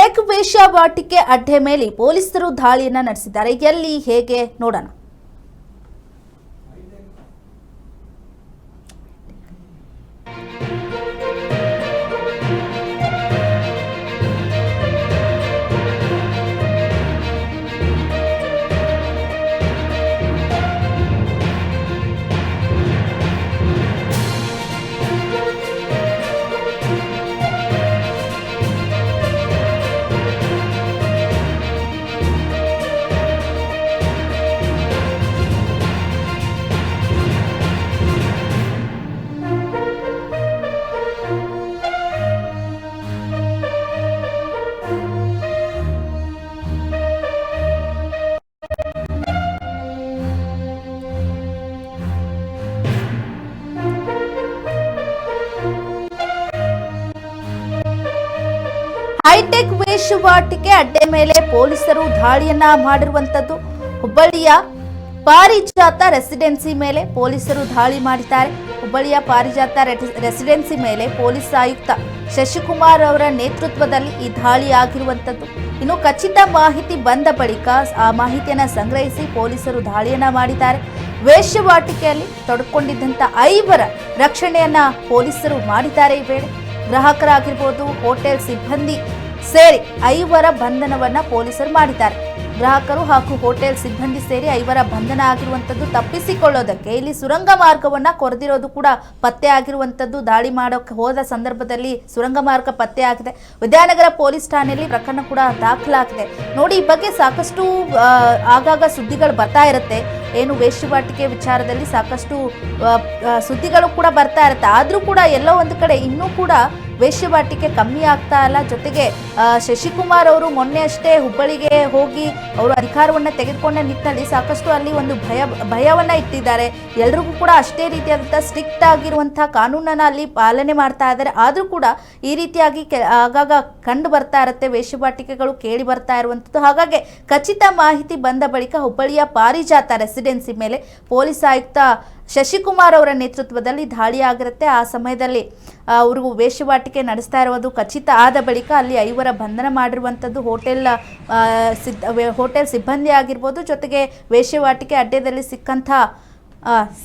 Tech ವೇಶ್ಯಾವಾಟಿಕೆ ಅಡ್ಡೆ ಮೇಲೆ ಪೊಲೀಸರು ದಾಳಿಯನ್ನ ನಡೆಸಿದ್ದಾರೆ. ಎಲ್ಲಿ ಹೇಗೆ ನೋಡೋಣ. ಹೈಟೆಕ್ ವೇಷವಾಟಿಕೆ ಅಡ್ಡೆ ಮೇಲೆ ಪೊಲೀಸರು ದಾಳಿಯನ್ನ ಮಾಡಿರುವಂತದ್ದು. ಹುಬ್ಬಳ್ಳಿಯ ಪಾರಿಜಾತ ರೆಸಿಡೆನ್ಸಿ ಮೇಲೆ ಪೊಲೀಸರು ದಾಳಿ ಮಾಡಿದ್ದಾರೆ. ಹುಬ್ಬಳ್ಳಿಯ ಪಾರಿಜಾತ ರೆಸಿಡೆನ್ಸಿ ಮೇಲೆ ಪೊಲೀಸ್ ಆಯುಕ್ತ ಶಶಿಕುಮಾರ್ ಅವರ ನೇತೃತ್ವದಲ್ಲಿ ಈ ದಾಳಿ ಆಗಿರುವಂತದ್ದು. ಇನ್ನು ಖಚಿತ ಮಾಹಿತಿ ಬಂದ ಬಳಿಕ ಆ ಮಾಹಿತಿಯನ್ನ ಸಂಗ್ರಹಿಸಿ ಪೊಲೀಸರು ದಾಳಿಯನ್ನ ಮಾಡಿದ್ದಾರೆ. ವೇಷವಾಟಿಕೆಯಲ್ಲಿ ತೊಡಕೊಂಡಿದ್ದಂತ ಐವರ ರಕ್ಷಣೆಯನ್ನ ಪೊಲೀಸರು ಮಾಡಿದ್ದಾರೆ ಈ ವೇಳೆ. ಗ್ರಾಹಕರಾಗಿರ್ಬೋದು, ಹೋಟೆಲ್ ಸಿಬ್ಬಂದಿ ಸೇರಿ ಐವರ ಬಂಧನವನ್ನ ಪೊಲೀಸರು ಮಾಡಿದ್ದಾರೆ. ಗ್ರಾಹಕರು ಹಾಗೂ ಹೋಟೆಲ್ ಸಿಬ್ಬಂದಿ ಸೇರಿ ಐವರ ಬಂಧನ ಆಗಿರುವಂತದ್ದು ತಪ್ಪಿಸಿಕೊಳ್ಳೋದಕ್ಕೆ ಇಲ್ಲಿ ಸುರಂಗ ಮಾರ್ಗವನ್ನ ಕೊರೆದಿರೋದು ಕೂಡ ಪತ್ತೆ ಆಗಿರುವಂತದ್ದು ದಾಳಿ ಮಾಡೋಕೆ ಹೋದ ಸಂದರ್ಭದಲ್ಲಿ ಸುರಂಗ ಮಾರ್ಗ ಪತ್ತೆ ಆಗಿದೆ. ವಿದ್ಯಾನಗರ ಪೊಲೀಸ್ ಠಾಣೆಯಲ್ಲಿ ಪ್ರಕರಣ ಕೂಡ ದಾಖಲಾಗಿದೆ. ನೋಡಿ, ಈ ಬಗ್ಗೆ ಸಾಕಷ್ಟು ಆಗಾಗ ಸುದ್ದಿಗಳು ಬರ್ತಾ ಇರುತ್ತೆ. ಏನು ವೇಶ್ಯವಾಟಿಕೆ ವಿಚಾರದಲ್ಲಿ ಸಾಕಷ್ಟು ಸುದ್ದಿಗಳು ಕೂಡ ಬರ್ತಾ ಇರುತ್ತೆ. ಆದರೂ ಕೂಡ ಎಲ್ಲೋ ಒಂದು ಕಡೆ ಇನ್ನೂ ಕೂಡ ವೇಶ್ಯವಾಟಿಕೆ ಕಮ್ಮಿ ಆಗ್ತಾ ಇಲ್ಲ. ಜೊತೆಗೆ ಶಶಿಕುಮಾರ್ ಅವರು ಮೊನ್ನೆ ಅಷ್ಟೇ ಹುಬ್ಬಳ್ಳಿಗೆ ಹೋಗಿ ಅವರು ಅಧಿಕಾರವನ್ನ ತೆಗೆದುಕೊಂಡ ನಿಟ್ಟಿನಲ್ಲಿ ಸಾಕಷ್ಟು ಅಲ್ಲಿ ಒಂದು ಭಯ, ಭಯವನ್ನ ಇಟ್ಟಿದ್ದಾರೆ. ಎಲ್ರಿಗೂ ಕೂಡ ಅಷ್ಟೇ ರೀತಿಯಾದಂಥ ಸ್ಟ್ರಿಕ್ಟ್ ಆಗಿರುವಂಥ ಕಾನೂನನ್ನ ಅಲ್ಲಿ ಪಾಲನೆ ಮಾಡ್ತಾ ಇದ್ದಾರೆ. ಆದರೂ ಕೂಡ ಈ ರೀತಿಯಾಗಿ ಆಗಾಗ ಕಂಡು ಬರ್ತಾ ಇರುತ್ತೆ, ವೇಶ್ಯವಾಟಿಕೆಗಳು ಕೇಳಿ ಬರ್ತಾ ಇರುವಂಥದ್ದು ಹಾಗಾಗಿ ಖಚಿತ ಮಾಹಿತಿ ಬಂದ ಬಳಿಕ ಹುಬ್ಬಳ್ಳಿಯ ಪಾರಿಜಾತ ರೆಸಿಡೆನ್ಸಿ ಮೇಲೆ ಪೊಲೀಸ್ ಆಯುಕ್ತ ಶಶಿಕುಮಾರ್ ಅವರ ನೇತೃತ್ವದಲ್ಲಿ ದಾಳಿ ಆಗಿರುತ್ತೆ ಆ ಸಮಯದಲ್ಲಿ ಅವರು ವೇಶ್ಯವಾಟಿಕೆ ನಡೆಸ್ತಾ ಇರುವುದು ಖಚಿತ ಆದ ಬಳಿಕ ಅಲ್ಲಿ ಐವರ ಬಂಧನ ಮಾಡಿರುವಂಥದ್ದು ಹೋಟೆಲ್ ಸಿದ್ಧ ಹೋಟೆಲ್ ಸಿಬ್ಬಂದಿ ಆಗಿರ್ಬೋದು, ಜೊತೆಗೆ ವೇಷವಾಟಿಕೆ ಅಡ್ಡೆದಲ್ಲಿ ಸಿಕ್ಕಂಥ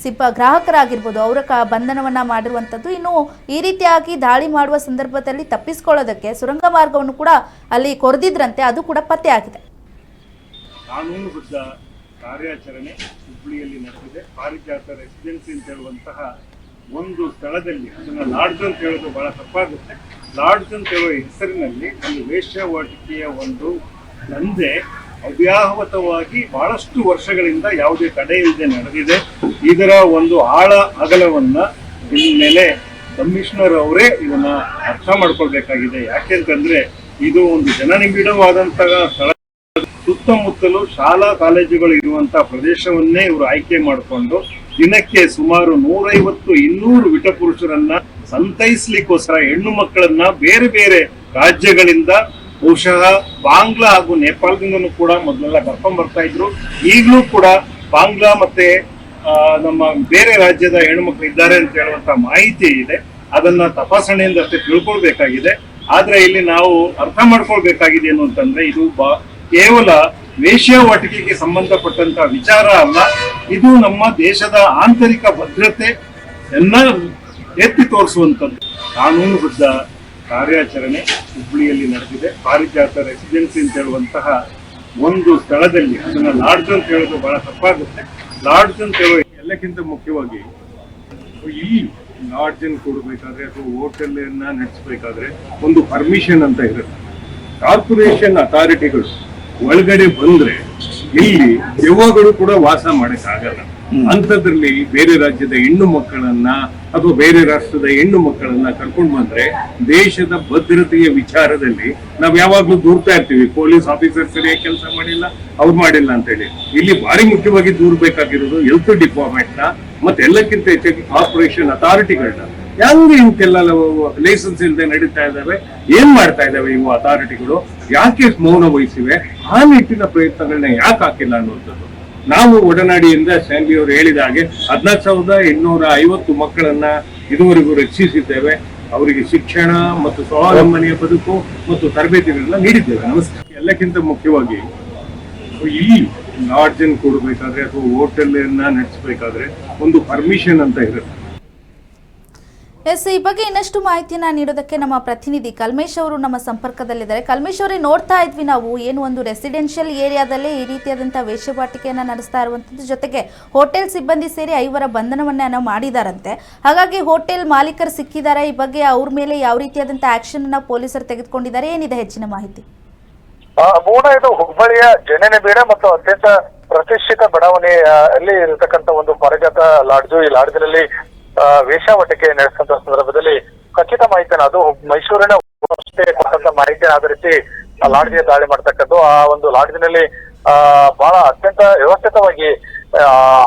ಸಿಬ್ಬ, ಗ್ರಾಹಕರಾಗಿರ್ಬೋದು, ಅವರ ಕ, ಬಂಧನವನ್ನು ಮಾಡಿರುವಂಥದ್ದು ಇನ್ನು ಈ ರೀತಿಯಾಗಿ ದಾಳಿ ಮಾಡುವ ಸಂದರ್ಭದಲ್ಲಿ ತಪ್ಪಿಸ್ಕೊಳ್ಳೋದಕ್ಕೆ ಸುರಂಗ ಮಾರ್ಗವನ್ನು ಕೂಡ ಅಲ್ಲಿ ಕೊರೆದಿದ್ರಂತೆ, ಅದು ಕೂಡ ಪತ್ತೆ ಆಗಿದೆ. ಕಾರ್ಯಾಚರಣೆ ಹುಬ್ಬಳ್ಳಿಯಲ್ಲಿ ನಡೆದಿದೆ. ಪಾರಿಜಾತ ರೆಸಿಡೆನ್ಸಿ ಅಂತ ಹೇಳುವಂತಹ ಒಂದು ಸ್ಥಳದಲ್ಲಿ ಅದನ್ನು ಲಾಡ್ಜ್ ಅಂತ ಹೇಳೋದು ಬಹಳ ತಪ್ಪಾಗುತ್ತೆ. ಲಾಡ್ಜ್ ಅಂತ ಹೇಳುವ ಹೆಸರಿನಲ್ಲಿ ಒಂದು ವೇಶ್ಯಾವಾಟಿಕೆಯ ಒಂದು ದಂಧೆ ಅವ್ಯಾಹತವಾಗಿ ಬಹಳಷ್ಟು ವರ್ಷಗಳಿಂದ ಯಾವುದೇ ತಡೆ ಇಲ್ಲದೆ ನಡೆದಿದೆ. ಇದರ ಒಂದು ಆಳ ಅಗಲವನ್ನ ಮೇಲೆ ಕಮಿಷನರ್ ಅವರೇ ಇದನ್ನ ಅರ್ಥ ಮಾಡ್ಕೊಳ್ಬೇಕಾಗಿದೆ. ಯಾಕೆಂತಂದ್ರೆ ಇದು ಒಂದು ಜನನಿಬಿಡವಾದಂತಹ ಸ್ಥಳ ಸುತ್ತಮುತ್ತಲು ಶಾಲಾ ಕಾಲೇಜುಗಳು ಇರುವಂತಹ ಪ್ರದೇಶವನ್ನೇ ಇವರು ಆಯ್ಕೆ ಮಾಡಿಕೊಂಡು ದಿನಕ್ಕೆ ಸುಮಾರು ನೂರೈವತ್ತು ಇನ್ನೂರು ವಿಟಪುರುಷರನ್ನ ಸಂತೈಸ್ಲಿಕ್ಕೋಸ್ಕರ ಹೆಣ್ಣು ಮಕ್ಕಳನ್ನ ಬೇರೆ ಬೇರೆ ರಾಜ್ಯಗಳಿಂದ ಬಹುಶಃ ಬಾಂಗ್ಲಾ ಹಾಗೂ ನೇಪಾಳದಿಂದನೂ ಕೂಡ ಮೊದಲೆಲ್ಲ ಕರ್ಕೊಂಡ್ ಬರ್ತಾ ಇದ್ರು. ಈಗಲೂ ಕೂಡ ಬಾಂಗ್ಲಾ ಮತ್ತೆ ನಮ್ಮ ಬೇರೆ ರಾಜ್ಯದ ಹೆಣ್ಮಕ್ಳು ಇದ್ದಾರೆ ಅಂತ ಹೇಳುವಂತ ಮಾಹಿತಿ ಇದೆ. ಅದನ್ನ ತಪಾಸಣೆಯಿಂದ ತಿಳ್ಕೊಳ್ಬೇಕಾಗಿದೆ. ಆದ್ರೆ ಇಲ್ಲಿ ನಾವು ಅರ್ಥ ಮಾಡ್ಕೊಳ್ಬೇಕಾಗಿದೆ ಏನು ಅಂತಂದ್ರೆ ಇದು ಕೇವಲ ವೇಶ್ಯಾವಾಟಿಕೆಗೆ ಸಂಬಂಧಪಟ್ಟಂತ ವಿಚಾರ ಅಲ್ಲ, ಇದು ನಮ್ಮ ದೇಶದ ಆಂತರಿಕ ಭದ್ರತೆ ಎಲ್ಲ ಎತ್ತಿ ತೋರಿಸುವಂತದ್ದು ಕಾನೂನುಬದ್ಧ ಕಾರ್ಯಾಚರಣೆ ಹುಬ್ಬಳ್ಳಿಯಲ್ಲಿ ನಡೆದಿದೆ. ಪಾರಿಜಾತ ರೆಸಿಡೆನ್ಸಿ ಅಂತ ಹೇಳುವಂತಹ ಒಂದು ಸ್ಥಳದಲ್ಲಿ, ಅದನ್ನ ಲಾಡ್ಜ್ ಅಂತ ಹೇಳೋದು ಬಹಳ ತಪ್ಪಾಗುತ್ತೆ. ಲಾಡ್ಜ್ ಅಂತ ಹೇಳುವ ಎಲ್ಲಕ್ಕಿಂತ ಮುಖ್ಯವಾಗಿ ಈ ಲಾಡ್ಜ್ ಅನ್ನು ಕೊಡಬೇಕಾದ್ರೆ ಅಥವಾ ಹೋಟೆಲ್ ಅನ್ನ ನಡೆಸಬೇಕಾದ್ರೆ ಒಂದು ಪರ್ಮಿಷನ್ ಅಂತ ಇರುತ್ತೆ. ಕಾರ್ಪೊರೇಷನ್ ಅಥಾರಿಟಿಗಳು ಒಳಗಡೆ ಬಂದ್ರೆ ಇಲ್ಲಿ ದೆವ್ವಗಳು ಕೂಡ ವಾಸ ಮಾಡಕ್ಕಾಗಲ್ಲ. ಅಂಥದ್ರಲ್ಲಿ ಬೇರೆ ರಾಜ್ಯದ ಹೆಣ್ಣು ಮಕ್ಕಳನ್ನ ಅಥವಾ ಬೇರೆ ರಾಷ್ಟ್ರದ ಹೆಣ್ಣು ಮಕ್ಕಳನ್ನ ಕರ್ಕೊಂಡು ಬಂದ್ರೆ ದೇಶದ ಭದ್ರತೆಯ ವಿಚಾರದಲ್ಲಿ ನಾವ್ ಯಾವಾಗ್ಲೂ ದೂರ್ತಾ ಇರ್ತೀವಿ. ಪೊಲೀಸ್ ಆಫೀಸರ್ ಸರಿಯಾಗಿ ಕೆಲಸ ಮಾಡಿಲ್ಲ ಅವ್ರು ಮಾಡಿಲ್ಲ ಅಂತ ಹೇಳಿ ಇಲ್ಲಿ ಭಾರಿ ಮುಖ್ಯವಾಗಿ ದೂರ್ಬೇಕಾಗಿರೋದು ಹೆಲ್ತ್ ಡಿಪಾರ್ಟ್ಮೆಂಟ್ನ ಮತ್ತೆ ಎಲ್ಲಕ್ಕಿಂತ ಹೆಚ್ಚಾಗಿ ಕಾರ್ಪೊರೇಷನ್ ಅಥಾರಿಟಿಗಳನ್ನ ಹೆಂಗ್ ಇವಕ್ಕೆಲ್ಲ ಲೈಸೆನ್ಸ್ ಇಲ್ಲದೆ ನಡೀತಾ ಇದ್ದಾವೆ ಏನ್ ಮಾಡ್ತಾ ಇದ್ದಾವೆ ಇವು ಅಥಾರಿಟಿಗಳು ಯಾಕೆ ಮೌನ ವಹಿಸಿವೆ? ಆ ನಿಟ್ಟಿನ ಪ್ರಯತ್ನಗಳನ್ನ ಯಾಕೆ ಹಾಕಿಲ್ಲ ಅನ್ನುವಂಥದ್ದು. ನಾವು ಒಡನಾಡಿಯಿಂದ ಸ್ಯಾಂಡಿ ಅವರು ಹೇಳಿದ ಹಾಗೆ ಹದಿನಾಲ್ಕು ಸಾವಿರದ ಇನ್ನೂರ ಐವತ್ತು ಮಕ್ಕಳನ್ನ ಇದುವರೆಗೂ ರಕ್ಷಿಸಿದ್ದೇವೆ. ಅವರಿಗೆ ಶಿಕ್ಷಣ ಮತ್ತು ಸ್ವಾವಲಂಬನೆಯ ಬದುಕು ಮತ್ತು ತರಬೇತಿಗಳನ್ನ ನೀಡಿದ್ದೇವೆ. ನಮಸ್ಕಾರ. ಎಲ್ಲಕ್ಕಿಂತ ಮುಖ್ಯವಾಗಿ ಇಲ್ಲಿ ಲಾಡ್ಜ್ ಅನ್ನು ಕೊಡಬೇಕಾದ್ರೆ ಅಥವಾ ಹೋಟೆಲ್ ನಡೆಸಬೇಕಾದ್ರೆ ಒಂದು ಪರ್ಮಿಷನ್ ಅಂತ ಇರುತ್ತೆ. ಎಸ್, ಈ ಬಗ್ಗೆ ಇನ್ನಷ್ಟು ಮಾಹಿತಿಯನ್ನ ನೀಡೋದಕ್ಕೆ ನಮ್ಮ ಪ್ರತಿನಿಧಿ ಕಲ್ಮೇಶ್ ಅವರು ನಮ್ಮ ಸಂಪರ್ಕದಲ್ಲಿದ್ದಾರೆ. ಕಲ್ಮೇಶ್ ಅವರೇ, ನೋಡ್ತಾ ಇದ್ವಿ ನಾವು ಏನು ಒಂದು ರೆಸಿಡೆನ್ಷಿಯಲ್ ಏರಿಯಾದಲ್ಲೇ ಈ ರೀತಿಯಾದಂತಹ ವೇಷವಾಟಿಕೆಯನ್ನ ನಡೆಸ್ತಾ ಇರುವಂತದ್ದು ಜೊತೆಗೆ ಹೋಟೆಲ್ ಸಿಬ್ಬಂದಿ ಸೇರಿ ಐವರ ಬಂಧನವನ್ನ ಮಾಡಿದಾರಂತೆ. ಹಾಗಾಗಿ ಹೋಟೆಲ್ ಮಾಲೀಕರು ಸಿಕ್ಕಿದ್ದಾರೆ ಈ ಬಗ್ಗೆ ಅವ್ರ ಮೇಲೆ ಯಾವ ರೀತಿಯಾದಂತಹ ಆಕ್ಷನ್ ಅನ್ನ ಪೊಲೀಸರು ತೆಗೆದುಕೊಂಡಿದ್ದಾರೆ? ಏನಿದೆ ಹೆಚ್ಚಿನ ಮಾಹಿತಿ? ಇದು ಹುಬ್ಬಳ್ಳಿಯ ಜನನೆ ಬೀಡ ಮತ್ತು ಅತ್ಯಂತ ಪ್ರತಿಷ್ಠಿತ ಬಡಾವಣೆಯಲ್ಲಿ ಇರತಕ್ಕಂತ ಒಂದು ಪಾರಿಜಾತ ಲಾಡ್ಜು. ಈ ಲಾಡ್ಜಿನಲ್ಲಿ ಆ, ವೇಶ್ಯಾವಟಿಕೆ ನಡೆಸಿದಂತ ಸಂದರ್ಭದಲ್ಲಿ ಖಚಿತ ಮಾಹಿತಿನ ಅದು ಮೈಸೂರಿನ ಕೊಟ್ಟಂತ ಮಾಹಿತಿ ಆಧರಿಸಿ ಲಾಡ್ಜಿಗೆ ದಾಳಿ ಮಾಡ್ತಕ್ಕದ್ದು. ಆ ಒಂದು ಲಾಡ್ಜಿನಲ್ಲಿ ಆ ಬಹಳ ಅತ್ಯಂತ ವ್ಯವಸ್ಥಿತವಾಗಿ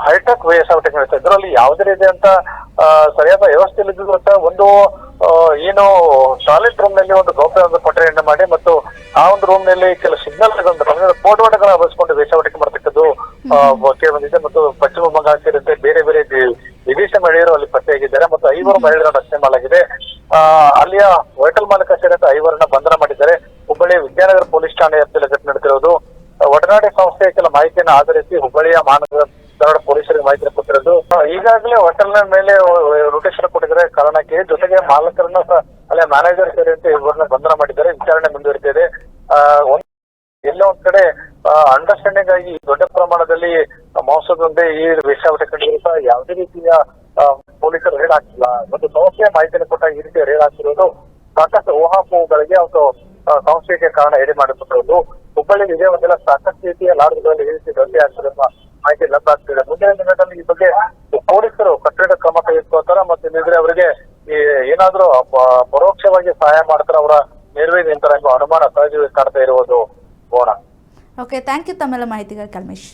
ಹೈಟೆಕ್ ವೇಷಾವಟಿಕೆ ನಡೆಸ್ತಾ ಇದರಲ್ಲಿ ಯಾವುದೇ ರೀತಿಯಂತ ಅಂತ ಸರಿಯಾದ ವ್ಯವಸ್ಥೆ ಇಲ್ಲದಿದ್ರು ಅಂತ ಒಂದು ಏನು ಟಾಯ್ಲೆಟ್ ರೂಮ್ನಲ್ಲಿ ಒಂದು ಗೌಪ್ಯ ಒಂದು ಕೊಠಡಿಯನ್ನು ಮಾಡಿ ಮತ್ತು ಆ ಒಂದು ರೂಮ್ನಲ್ಲಿ ಕೆಲ ಸಿಗ್ನಲ್ ಫೋಟೋಗಳನ್ನ ಬಳಸಿಕೊಂಡು ವೇಷಾವಟಿಕೆ ಮಾಡ್ತಕ್ಕದ್ದು ಕೇಳಿ ಬಂದಿದೆ. ಮತ್ತು ಪಶ್ಚಿಮ ಬಂಗಾಳ ಸೇರಿದಂತೆ ಬೇರೆ ಬೇರೆ ವಿದೇಶ ಮಹಿಳೆಯರು ಅಲ್ಲಿ ಪತ್ತೆಯಾಗಿದ್ದಾರೆ ಮತ್ತು ಐವರು ಮಹಿಳೆಯರನ್ನು ರಕ್ಷಣೆ ಮಾಡಲಾಗಿದೆ ಆ, ಅಲ್ಲಿಯ ಹೋಟೆಲ್ ಮಾಲೀಕ ಸೇರಿದಂತೆ ಐವರನ್ನ ಬಂಧನ ಮಾಡಿದ್ದಾರೆ. ಹುಬ್ಬಳ್ಳಿ ವಿದ್ಯಾನಗರ ಪೊಲೀಸ್ ಠಾಣೆ ವ್ಯಾಪ್ತಿಯಲ್ಲಿ ಘಟನೆ ನಡೆದಿರುವುದು. ಒಡನಾಡಿ ಸಂಸ್ಥೆಯ ಕೆಲ ಮಾಹಿತಿಯನ್ನು ಆಧರಿಸಿ ಹುಬ್ಬಳ್ಳಿಯ ಮಹಾನಗರ ಧಾರವಾಡ ಪೊಲೀಸರಿಗೆ ಮಾಹಿತಿ ಕೊಟ್ಟಿರೋದು ಈಗಾಗಲೇ ಹೋಟೆಲ್ನ ಮೇಲೆ ನೋಟಿಸ್ ಕೊಟ್ಟಿದ್ದಾರೆ. ಕಾರಣಕ್ಕೆ ಜೊತೆಗೆ ಮಾಲಕರನ್ನ ಸಹ ಅಲ್ಲೇ ಮ್ಯಾನೇಜರ್ ಸೇರಿದಂತೆ ಇವರನ್ನ ಬಂಧನ ಮಾಡಿದ್ದಾರೆ. ವಿಚಾರಣೆ ಮುಂದುವರಿತಿದೆ ಎಲ್ಲ ಒಂದ್ ಎಲ್ಲೋ ಒಂದ್ ಕಡೆ ಅಂಡರ್ಸ್ಟ್ಯಾಂಡಿಂಗ್ ಆಗಿ ದೊಡ್ಡ ಪ್ರಮಾಣದಲ್ಲಿ ಮೋಸದಂತೆ ಈ ವೇಷಾವಟ ಕಂಡಿದ್ರು ಸಹ ಯಾವುದೇ ರೀತಿಯ ಪೊಲೀಸರು ರೇಡ್ ಹಾಕಿಲ್ಲ. ಒಂದು ಸಂಸ್ಥೆಯ ಮಾಹಿತಿಯನ್ನು ಕೊಟ್ಟ ಈ ರೀತಿ ರೇಡ್ ಹಾಕಿರೋದು ಸಾಕಷ್ಟು ಊಹಾಪೋಹಗಳಿಗೆ ಒಂದು ಸಂಶಯಕ್ಕೆ ಕಾರಣ ಎಡೆ ಮಾಡಿರುವುದು ಹುಬ್ಬಳ್ಳಿ ಇದೇ ಒಂದೆಲ್ಲ ಸಾಕಷ್ಟು ರೀತಿಯ ಲಾಡ್ಗಳಲ್ಲಿ ಈ ರೀತಿ ದಂಧೆ ಆಗ್ತಿರುವ ಮಾಹಿತಿ ಲಭ್ಯ ಆಗ್ತಿದೆ ಮುಂದಿನ ದಿನಗಳಲ್ಲಿ ಈ ಬಗ್ಗೆ ಪೊಲೀಸರು ಕಟ್ಟಡ ಕ್ರಮ ತೆಗೆದುಕೊಳ್ತಾರ ಮತ್ತೆ ಇಲ್ಲಿದ್ರೆ ಅವರಿಗೆ ಈ ಏನಾದ್ರೂ ಪರೋಕ್ಷವಾಗಿ ಸಹಾಯ ಮಾಡ್ತಾರ, ಅವರ ನೆರವೇ ನಿಂತಾರ ಎಂಬ ಅನುಮಾನ ಸಹಜವಾಗಿ ಕಾಡ್ತಾ ಇರುವುದು. ಗೋಣ ಓಕೆ ಥ್ಯಾಂಕ್ ಯು ತಮ್ಮೆಲ್ಲ ಮಾಹಿತಿಗಾಗಿ ಕಲ್ಮೇಶ್.